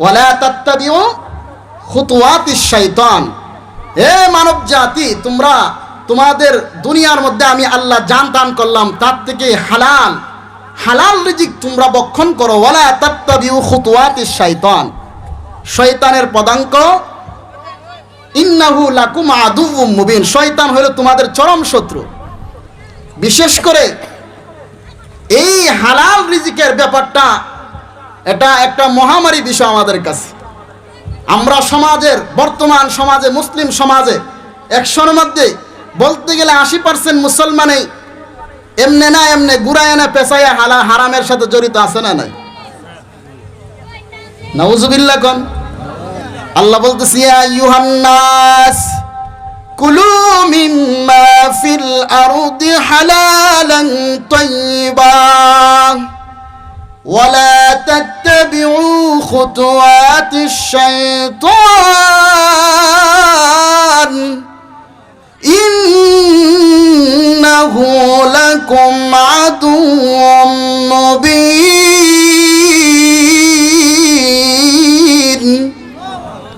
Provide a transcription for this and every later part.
ওয়ালা তাত্তাবিউ খুতুওয়াতিশ শাইতান। হে মানব জাতি তোমরা তোমাদের দুনিয়ার মধ্যে আমি আল্লাহ জান দান করলাম, তার থেকে হালাল হালাল রিজিক তোমরা বক্ষণ করো। ওয়ালা তাত্তাবিউ খুতুওয়াতিশ শাইতান। শয়তানের পদাঙ্ক, ইন্নাহু লাকুম আদুউম মুবিন। শয়তান হলো তোমাদের চরম শত্রু। বিশেষ করে এই হালাল রিজিকের ব্যাপারটা এটা একটা মহামারী বিষয় আমাদের কাছে। আমরা সমাজের, বর্তমান সমাজে, মুসলিম সমাজে একশোর মধ্যে বলতে গেলে আশি পার্সেন্ট মুসলমানেই এমনে না এমনে গুড়ায় না পেশায় হালা হারামের সাথে জড়িত আছে না নাই? নাউজুবিল্লাহ কন? আল্লাহ বলতেছি আইয়ুহান্নাস, কুলু মিম্মা ফিল আরদি হালালান ولا تتبعوا خطوات الشيطان إنه لكم عدو مبين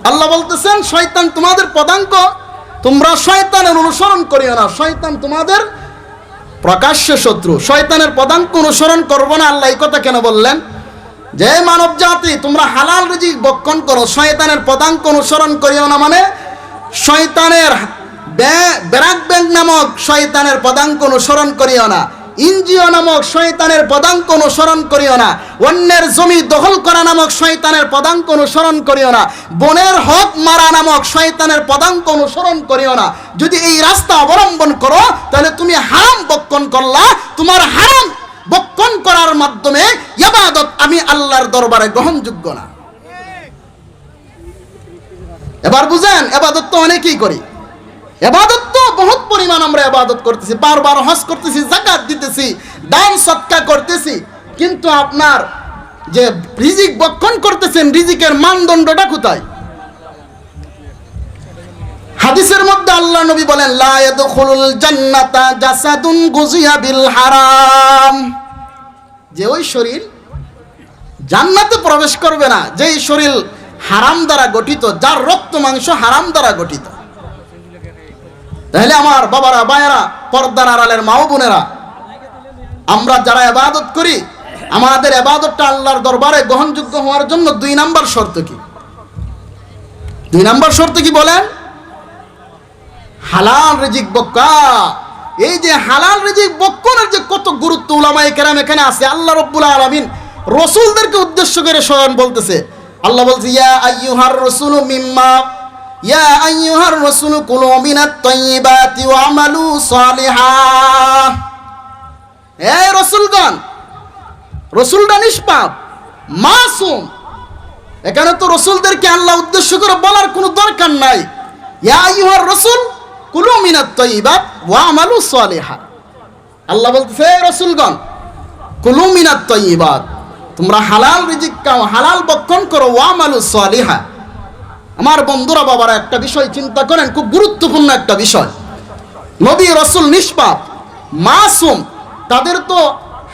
আল্লাহ বলতেছেন শয়তান তোমাদের পদাঙ্ক তোমরা শয়তানের অনুসরণ করিও না শয়তান তোমাদের প্রকাশ্য শত্রু। শয়তানের পদাঙ্ক অনুসরণ করব না, আল্লাহ কথা কেন বললেন? যে মানব জাতি তোমরা হালাল রিজিক বক্ষণ করো, শয়তানের পদাঙ্ক অনুসরণ করিও না মানে শয়তানের ব্যারাক ব্যাংক নামক শয়তানের পদাঙ্ক অনুসরণ করিও না। ইনজিও নামক শয়তানের পদাঙ্ক অনুসরণ করিও না। অন্যের জমি দখল করা নামক শয়তানের পদাঙ্ক অনুসরণ করিও না। বনের হক মারা নামক শয়তানের পদাঙ্ক অনুসরণ করিও না। যদি এই রাস্তা অবলম্বন করো, তাহলে তুমি হারাম বক্ষণ করলা। তোমার হারাম বক্ষণ করার মাধ্যমে ইবাদত আমি আল্লাহর দরবারে গ্রহণযোগ্য না। এবার বুঝেন এবাদত তো অনেকেই করি। এবাদত তো বহুত পরিমাণ আমরা এবাদত করতেছি, বারবার হজ করতেছি, জাকাত দিতেছি, দান সৎকা করতেছি, কিন্তু আপনার যে রিজিক বক্ষণ করতেছেন, রিজিকের মানদণ্ডটা কোথায়? হাদিসের মধ্যে আল্লাহ নবী বলেন, লা ইয়াদখুলুল জান্নাতা জাসাদুন গুজিয়া বিল হারাম। যে ওই শরীর জান্নাতে প্রবেশ করবে না, যেই শরীর হারাম দ্বারা গঠিত, যার রক্ত মাংস হারাম দ্বারা গঠিত। তাহলে আমার বাবারা বায়েরা পর্দার আড়ালের মাও বোনেরা, আমরা যারা এবাদত করি, আমাদের এবাদতটা আল্লাহর দরবারে গ্রহণযোগ্য হওয়ার জন্য দুই নাম্বার শর্ত কি? দুই নাম্বার শর্ত কি বলেন? হালাল রিজিক বক্কা। এই যে হালাল রিজিক বক্কনের যে কত গুরুত্ব উলামায়ে কেরাম এখানে আছে, আল্লাহ রব্বুল আলামিন রসুলদেরকে উদ্দেশ্য করে স্বয়ং বলতেছে। আল্লাহ বলছে, ইয়া আইয়ুহার রাসূলু মিম্মা ইয়া আইয়ুহার রাসূলু, কুলু মিনাত তাইয়্যিবাতি ওয়া আমালু সালিহা। হে রসুলগণ রসুলটা নিষ্পাপ, মাসুম। এখানে তো রসুলদেরকে আল্লাহ উদ্দেশ্য করে বলার কোনো দরকার নাই। ইয়া আইয়ুহার রাসূল, কুলু মিনাত তাইয়্যিবাত ওয়া আমালু সালিহা। আল্লাহ বলতেছে হে রসুলগণ, কুলু মিনাত তাইয়্যিবাত তোমরা হালাল রিজিক খাও, হালাল বক্ষণ করো, ওয়া আমালু সালিহা। আমার বন্ধুরা বাবারা, একটা বিষয় চিন্তা করেন, খুব গুরুত্বপূর্ণ একটা বিষয়। নবী রসুল নিষ্পাপ, মাসুম, তাদের তো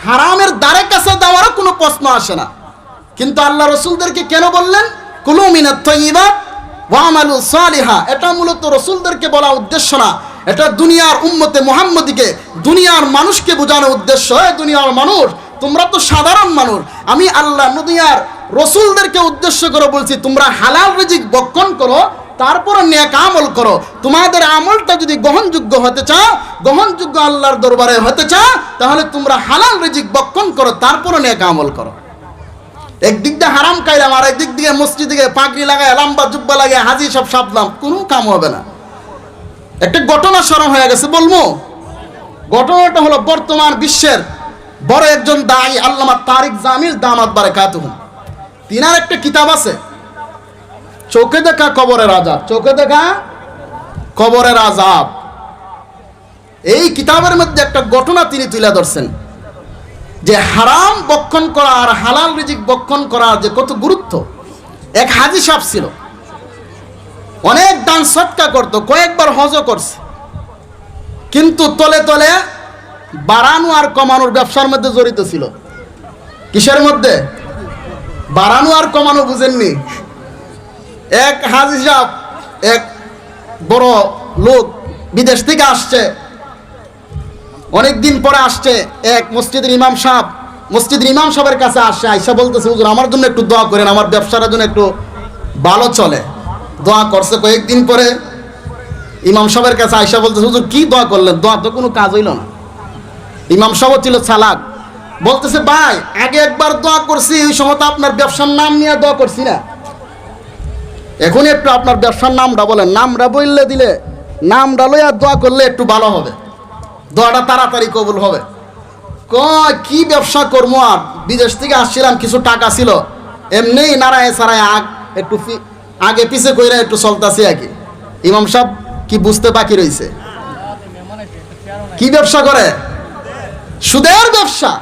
হারামের দ্বারে কাছে দেওয়ারও কোনো প্রশ্ন আসে না। কিন্তু আল্লাহ রসুলদেরকে কেন বললেন? কুলু মিনাত তৈবাত ওয়ামালু সালিহা। এটা মূলত রসুলদেরকে বলা উদ্দেশ্য না। এটা দুনিয়ার উম্মতে মুহাম্মদীকে, দুনিয়ার মানুষকে বোঝানো উদ্দেশ্য। এ দুনিয়ার মানুষ, তোমরা তো সাধারণ মানুষ। আমি আল্লাহ দুনিয়ার রসুলদেরকে উদ্দেশ্য করে বলছি, তোমরা হালাল রিজিক বক্ষণ করো, তারপরে নেক আমল করো। তোমাদের আমলটা যদি গ্রহণযোগ্য হতে চাও, গ্রহণযোগ্য আল্লাহর দরবারে হতে চাও, তাহলে তোমরা হালাল রিজিক বক্ষণ করো, তারপরে নেক আমল করো। একদিক দিয়ে হারাম খাইলাম, আর একদিক দিয়ে মসজিদে গিয়ে পাগড়ি লাগায়, লাম্বা জুব্বা লাগায় হাজি সব সাপলাম, কোনো কাম হবে না। একটা ঘটনা স্মরণ হয়ে গেছে বলব ঘটনাটা হলো বর্তমান বিশ্বের বড় একজন দায়ী আল্লামা তারিক জামিল দামাত বারে কাতুহুম তিনার একটা কিতাব আছে। চোখে দেখা কবরের আজাব চোখে দেখা কবরের আজাব এই কিতাবের মধ্যে একটা ঘটনা তিনি তুলে ধরছেন। যে হারাম বক্ষণ করা আর হালাল রিজিক বক্ষণ করার যে কত গুরুত্ব। এক হাজি সাপ ছিল। অনেক দান সৎকা করতো, কয়েকবার হজও করছে। কিন্তু তলে তলে বাড়ানো আর কমানোর ব্যবসার মধ্যে জড়িত ছিল। কিসের মধ্যে? বাড়ানো আর কমানো বুঝেননি। এক হাজি সাহেব, এক বড় লোক বিদেশ থেকে আসছে। অনেক দিন পরে আসছে এক মসজিদের ইমাম সাহেব। মসজিদের ইমাম সাহেবের কাছে আসছে আইসা বলতেছে, হুজুর, আমার জন্য একটু দোয়া করেন, আমার ব্যবসার জন্য একটু ভালো চলে। দোয়া করছে। কয়েকদিন পরে ইমাম সাহেবের কাছে আইসা বলতেছে, হুজুর, কি দোয়া করলেন? দোয়া তো কোনো কাজ হইল না। ইমাম সাহেব ছিল চালাক। বলতেছে, ভাই, আগে একবার দোয়া করছি ওই সময় তো আপনার ব্যবসার নাম নিয়ে দোয়া করছি না। এখন একটু আপনার ব্যবসার নামটা বলেন। নামটা বললে দিলে, নামটা লইয়া দোয়া করলে একটু ভালো হবে। দোয়াটা তাড়াতাড়ি কবুল হবে। ক কি ব্যবসা করব আর? বিদেশ থেকে আসছিলাম, কিছু টাকা ছিল। এমনি নারায় সারায় আগ, একটু আগে পিছে কইরা একটু চলতাছি আর কি। ইমাম সাহেব কি বুঝতে বাকি রইছে? কি ব্যবসা করে? সুদের ব্যবসা।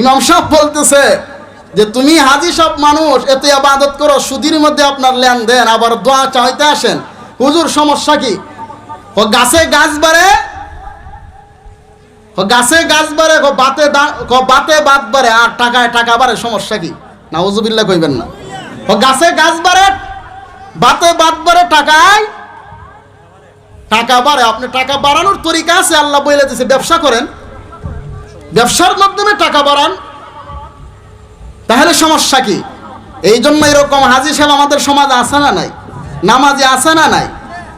ইমাম সাহেব বলতেছে যে, তুমি হাজি সব মানুষ, এত আবাদত করো, সুদির মধ্যে আপনার লেনদেন, আবার দোয়া চাইতে আসেন। হুজুর, সমস্যা কি? ও গাছে গাছ বাড়ে, ও গাছে গাছ বাড়ে বাতে বাতে বাত বাড়ে, আর টাকায় টাকা বাড়ে, সমস্যা কি? না হুজুবিল্লা কইবেন না। ও গাছে গাছ বাড়ে, বাতে বাত বাড়ে, টাকায় টাকা বাড়ে। আপনি টাকা বাড়ানোর তরিকা আছে, আল্লাহ বলে দিছে, ব্যবসা করেন। ব্যবসার মাধ্যমে টাকা বাড়ান, তাহলে সমস্যা কি? এই জন্য এরকম হাজি সাহেব আমাদের সমাজে আসে না নাই? নামাজে আসে না নাই?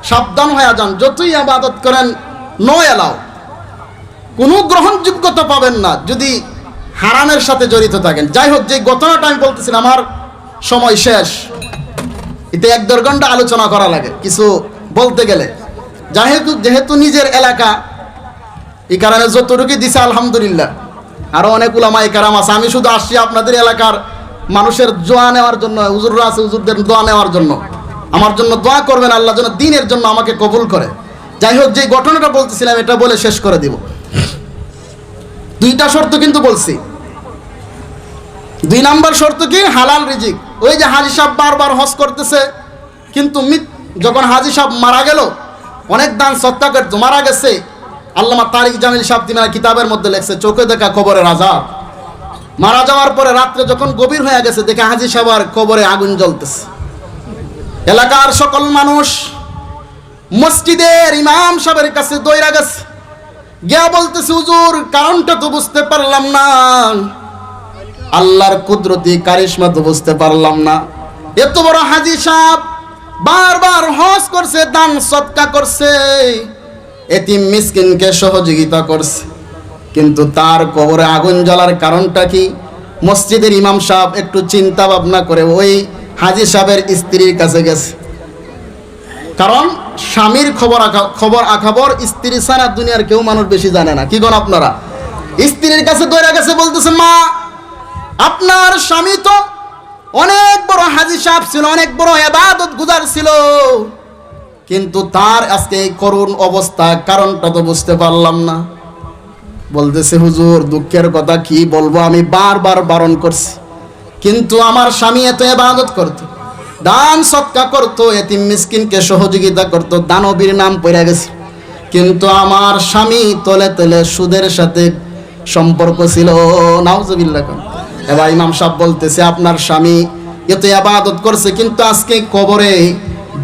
সাবধান হয়ে যান, যতই আবাদত করেন, নো এলাও। কোনো গ্রহণযোগ্যতা পাবেন না, যদি হারামের সাথে জড়িত থাকেন। যাই হোক, যে ঘটনাটা আমি বলতেছিলাম আমার সময় শেষ। এতে এক দেড় ঘণ্টা আলোচনা করা লাগে, কিছু বলতে গেলে। যেহেতু যেহেতু নিজের এলাকা এই কারণে যতটুকু দিছে আলহামদুলিল্লাহ। আরও অনেক উলামা এই কারাম আছে। আমি শুধু আসছি আপনাদের এলাকার মানুষের দোয়া নেওয়ার জন্য, হুজুররা আছে হুজুরদের দোয়া নেওয়ার জন্য। আমার জন্য দোয়া করবেন, আল্লাহ যেন দিনের জন্য আমাকে কবুল করে। যাই হোক, যে ঘটনাটা বলতেছিলাম, এটা বলে শেষ করে দিব। দুইটা শর্ত কিন্তু বলছি। দুই নাম্বার শর্ত কি? হালাল রিজিক। ওই যে হাজি সাহেব বারবার হজ করতেছে, কিন্তু যখন হাজি সাহেব মারা গেল, অনেক দান সত্তা করতো, মারা গেছে। আল্লামা তারিক জামিল সাহেব কিতাবের মধ্যে লেখছে, চোখে দেখা খবরের আজাব মারা যাওয়ার পরে রাত্রে যখন গভীর হয়ে গেছে, দেখে হাজি সাহেব আর কবরে আগুন জ্বলতেছে। এলাকার সকল মানুষ মসজিদের ইমাম সাহেবের কাছে দৈরা গেছে। গিয়া বলতেছে, হুজুর, কারণটা তো বুঝতে পারলাম না। আল্লাহর কুদরতি কারিশমা তো বুঝতে পারলাম না। এত বড় হাজি সাহেব বারবার হজ করছে, দান সৎকা করছে। এতিম মিসকিনকে সহযোগিতা করছে। কিন্তু তার কবরে আগুন জ্বলার কারণটা কি? মসজিদের ইমাম সাহেব একটু চিন্তা ভাবনা করে ওই হাজি সাহেবের স্ত্রীর কাছে গেছে। কারণ স্বামীর খবর খবর আখাবর স্ত্রী ছাড়া দুনিয়ার কেউ মানুষ বেশি জানে না। কি কোন আপনারা? স্ত্রীর কাছে দৌড়ে গেছে বলতেছে, মা, আপনার স্বামী তো অনেক বড় হাজি সাহেব ছিল, অনেক বড় এবাদত গুজার ছিল। কিন্তু তার আজকে এই করুণ অবস্থা কারণটা তো বুঝতে পারলাম না। বলতেছে, হুজুর, দুঃখের কথা কি বলব? আমি বারবার বারণ করছি। কিন্তু আমার স্বামী এত এবাদত করতো, দান সৎকা করতো, এতিম মিসকিনকে সহযোগিতা করতো, দানবীর নাম পড়ে গেছে। কিন্তু আমার স্বামী তলে তলে সুদের সাথে সম্পর্ক ছিল। নাউজুবিল্লাহ কোন। এবার ইমাম সাহেব বলতেছে, আপনার স্বামী এত আবাদত করছে, কিন্তু আজকে কবরে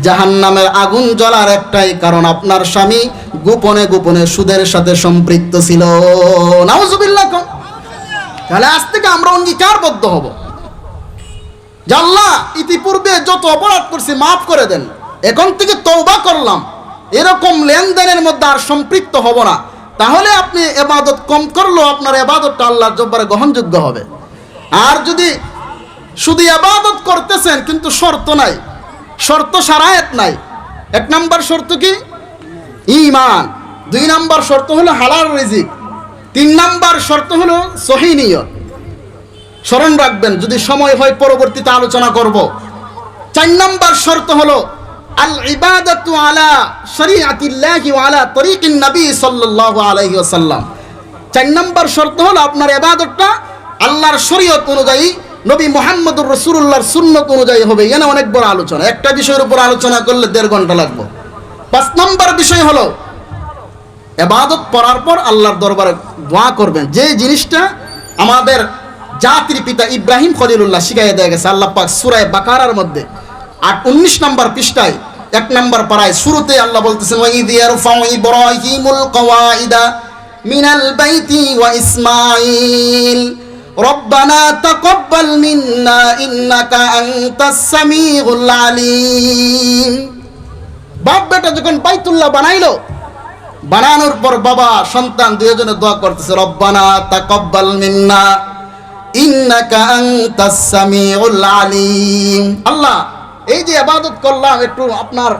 জাহান্নামের আগুন জ্বলার একটাই কারণ আপনার স্বামী গোপনে গোপনে সুদের সাথে সম্পৃক্ত ছিল। তাহলে আজ থেকে আমরা অঙ্গীকারবদ্ধ হব। আল্লাহ ইতিপূর্বে যত অপরাধ করছি, মাফ করে দেন। এখন থেকে তৌবা করলাম। এরকম লেনদেনের মধ্যে আর সম্পৃক্ত হব না। তাহলে আপনি এবাদত কম করলেও আপনার এবাদতটা আল্লাহর জব্বারে গ্রহণযোগ্য হবে। আর যদি শুধু এবাদত করতেছেন, কিন্তু শর্ত নাই। শর্ত সারায়ত নাই। এক নাম্বার শর্ত কি? ইমান দুই নাম্বার শর্ত হলো হালাল রিজিক। তিন নাম্বার শর্ত হলো সহিনিয়ত স্মরণ রাখবেন, যদি সময় হয় পরবর্তীতে আলোচনা করব। চার নাম্বার শর্ত হলো আল ইবাদাতু আলা শরীআতিল্লাহি ওয়া আলা তরিকিন নবী সাল্লাল্লাহু আলাইহি ওয়াসাল্লাম। চার নাম্বার শর্ত হলো, আপনার ইবাদতটা আল্লাহর শরীয়ত অনুযায়ী নবী মুহাম্মদুর রাসূলুল্লাহর সুন্নত অনুযায়ী হবে। এনে অনেক বড় আলোচনা। একটা বিষয়ের উপর আলোচনা করলে দেড় ঘণ্টা লাগবে। পাঁচ নাম্বার বিষয় হলো, এবাদত পড়ার পর আল্লাহর দরবারে দোয়া করবেন। যে জিনিসটা আমাদের জাতির পিতা ইব্রাহিম খলিলুল্লাহ শিখাইয়া দেয়া গেছে, আল্লাহ পাক সুরায় বাকারার মধ্যে। আট উনিশ নম্বর পৃষ্ঠায়, এক নম্বর পাড়ায় শুরুতে আল্লাহ বলতেছেন ইব্রাহিমুল কওয়াইদা মিনাল বাইতি ওয়া ইসমাঈল। রব্বানা তাকাব্বাল মিন্না ইন্নাকা আনতাস সামিউল আলিম। বাপ বেটা যখন বাইতুল্লাহ বানাইলো, বানানোর পর বাবা, সন্তান দুজনে দোয়া করতেছে, রব্বানা তাকাব্বাল মিন্না ইন্নাকা আনতাস সামিউল আলিম। আল্লাহ, এই যে ইবাদত করলাম, একটু আপনার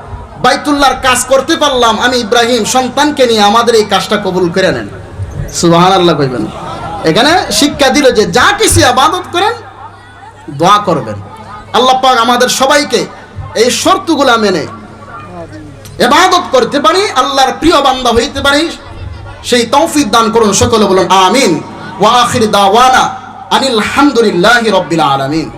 বাইতুল্লাহর কাজ করতে পারলাম, আমি ইব্রাহিম সন্তানকে নিয়ে আমাদের এই কাজটা কবুল করে নেন। সুবহানাল্লাহ কইবেন। এখানে শিক্ষা দিল যে যা কিছু আবাদত করেন, দোয়া করবেন। আল্লাহ পাক আমাদের সবাইকে এই শর্তগুলা মেনে এবাদত করতে পারি, আল্লাহর প্রিয় বান্দা হইতে পারি। সেই তৌফিক দান করুন সকলে বলুন, আমিন। ওয়া আখির দাওয়ানা আনিল হামদুলিল্লাহি রাব্বিল আলামিন।